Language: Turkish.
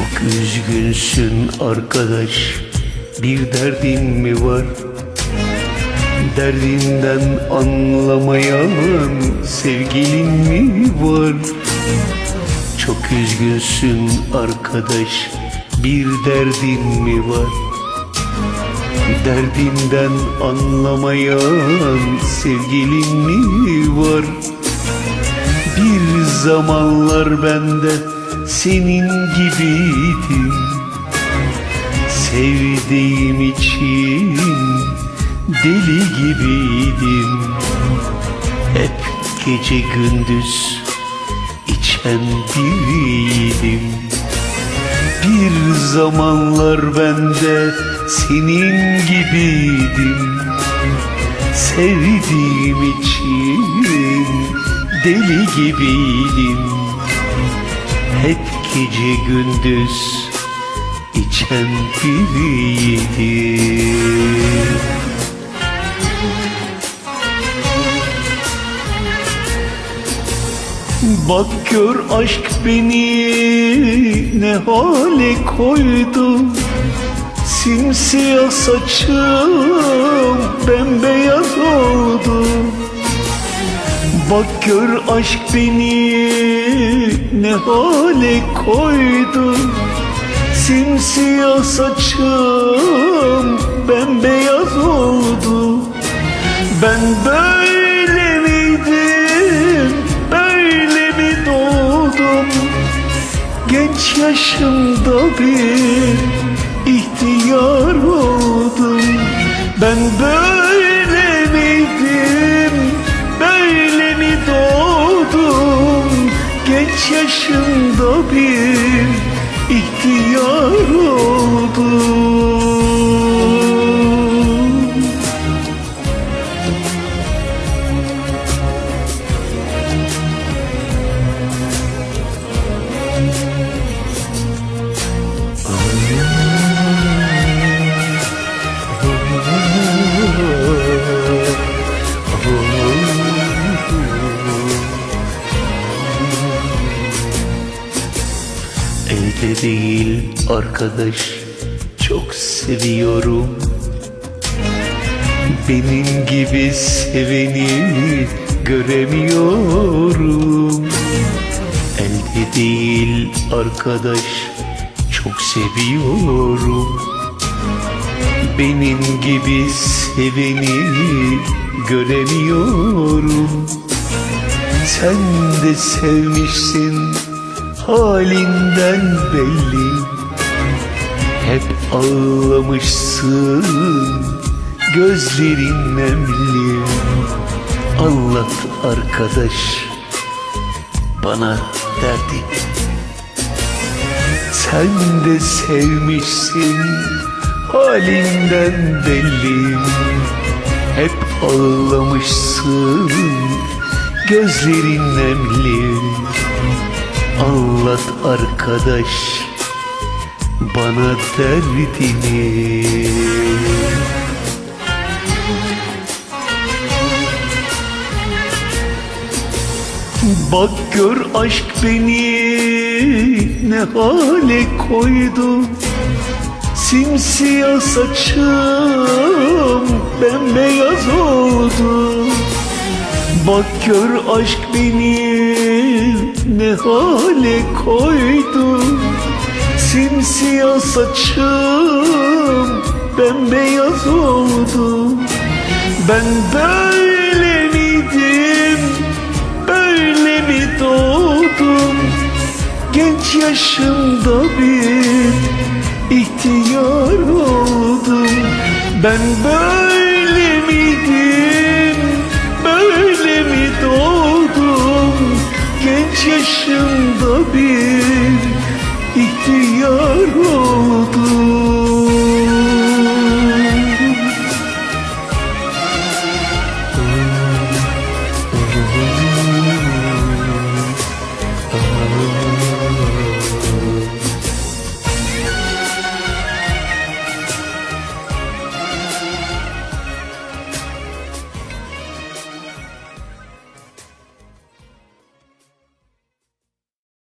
Çok üzgünsün arkadaş Bir derdin mi var? Derdinden anlamayan sevgilin mi var? Çok üzgünsün arkadaş Bir derdin mi var? Derdinden anlamayan sevgilin mi var? Bir zamanlar bende senin gibiydim. Sevdiğim için deli gibiydim. Hep gece gündüz içen biriydim. Bir zamanlar bende senin gibiydim. Sevdiğim için deli gibiydim Hep gece gündüz içen biriydim Bak gör aşk beni ne hale koydu. Simsiyah saçım bembeyaz oldu Bak gör aşk beni ne hale koydu? Simsiyah saçım bembeyaz oldu. Ben böyle miydim, böyle mi doğdum? Genç yaşımda bir ihtiyar oldum. Ben böyle Elde değil arkadaş çok seviyorum. Benim gibi seveni göremiyorum. Elde değil arkadaş çok seviyorum. Benim gibi seveni göremiyorum. Sen de sevmişsin halinden belli. Hep ağlamışsın gözlerin nemli. Anlat arkadaş bana derdi Sen de sevmişsin halinden belli. Hep ağlamışsın gözlerin nemli Anlat arkadaş bana derdini. Bak gör aşk beni ne hale koydu. Simsiyah saçım bembeyaz oldu. Bak gör aşk beni ne hale koydu. Simsiyah saçım bembeyaz oldu. Ben böyle miydim, böyle mi doğdum? Genç yaşımda bir ihtiyar oldum. Ben böyle Genç yaşımda bir ihtiyar oldum